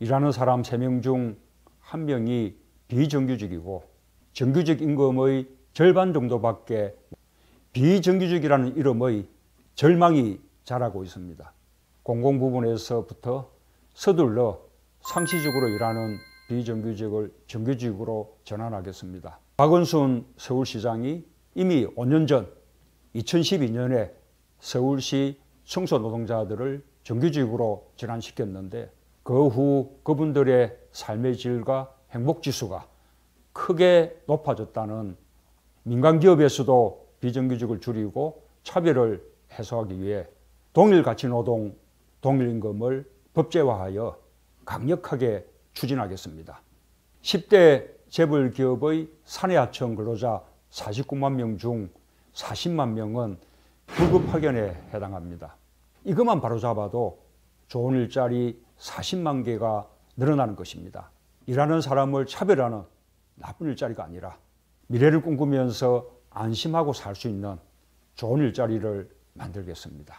일하는 사람 3명 중 1명이 비정규직이고 정규직 임금의 절반 정도밖에 비정규직이라는 이름의 절망이 자라고 있습니다. 공공 부분에서부터 서둘러 상시적으로 일하는 비정규직을 정규직으로 전환하겠습니다. 박원순 서울시장이 이미 5년 전 2012년에 서울시 청소노동자들을 정규직으로 전환시켰는데 그 후 그분들의 삶의 질과 행복 지수가 크게 높아졌다는 민간 기업에서도 비정규직을 줄이고 차별을 해소하기 위해 동일 가치 노동, 동일 임금을 법제화하여 강력하게 추진하겠습니다. 10대 재벌 기업의 사내하청 근로자 49만 명 중 40만 명은 불급 파견에 해당합니다. 이것만 바로잡아도 좋은 일자리 40만 개가 늘어나는 것입니다. 일하는 사람을 차별하는 나쁜 일자리가 아니라 미래를 꿈꾸면서 안심하고 살 수 있는 좋은 일자리를 만들겠습니다.